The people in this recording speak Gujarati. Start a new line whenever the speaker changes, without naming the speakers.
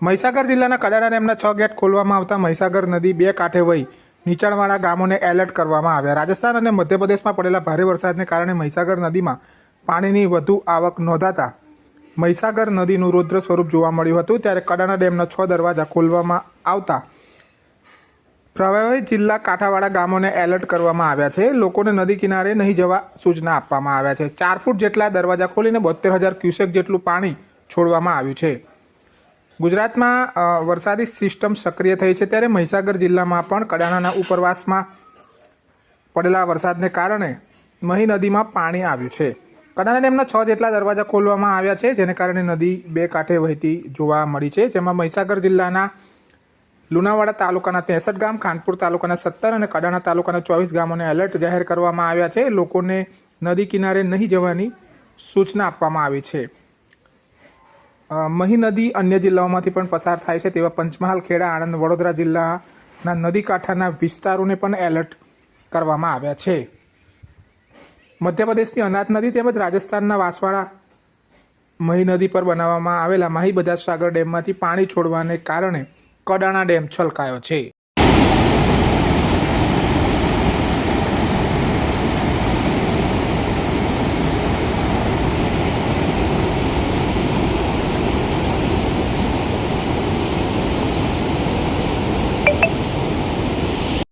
મહીસાગર જિલ્લાના કડાડા ડેમના છ ગેટ ખોલવામાં આવતા મહીસાગર નદી બે કાંઠે વહી નીચાણવાળા ગામોને એલર્ટ કરવામાં આવ્યા. રાજસ્થાન અને મધ્યપ્રદેશમાં પડેલા ભારે વરસાદને કારણે મહીસાગર નદીમાં પાણીની વધુ આવક નોંધાતા મહીસાગર નદીનું રૌદ્ર સ્વરૂપ જોવા મળ્યું હતું. ત્યારે કડાણા ડેમના છ દરવાજા ખોલવામાં આવતા પ્રભાવિત જિલ્લા કાંઠાવાળા ગામોને એલર્ટ કરવામાં આવ્યા છે. લોકોને નદી કિનારે નહીં જવા સૂચના આપવામાં આવ્યા છે. ચાર ફૂટ જેટલા દરવાજા ખોલીને બોતેર હજાર ક્યુસેક જેટલું પાણી છોડવામાં આવ્યું છે. ગુજરાતમાં વરસાદી સિસ્ટમ સક્રિય થઈ છે ત્યારે મહીસાગર જિલ્લામાં પણ કડાણાના ઉપરવાસમાં પડેલા વરસાદને કારણે મહી નદીમાં પાણી આવ્યું છે. કડાણા ડેમના છ જેટલા દરવાજા ખોલવામાં આવ્યા છે, જેને કારણે નદી બે કાંઠે વહેતી જોવા મળી છે, જેમાં મહીસાગર જિલ્લાના લુણાવાડા તાલુકાના ત્રેસઠ ગામ, ખાનપુર તાલુકાના સત્તર અને કડાણા તાલુકાના ચોવીસ ગામોને એલર્ટ જાહેર કરવામાં આવ્યા છે. લોકોને નદી કિનારે નહીં જવાની સૂચના આપવામાં આવી છે. મહી નદી અન્ય જિલ્લાઓમાંથી પણ પસાર થાય છે તેવા પંચમહાલ, ખેડા, આણંદ, વડોદરા જિલ્લાના નદી કાંઠાના વિસ્તારોને પણ એલર્ટ કરવામાં આવ્યા છે. મધ્યપ્રદેશની અનાથ નદી તેમજ રાજસ્થાનના વાસવાડા મહી નદી પર બનાવવામાં આવેલા માહી બજાજ સાગર ડેમમાંથી પાણી છોડવાને કારણે કડાણા ડેમ છલકાયો છે.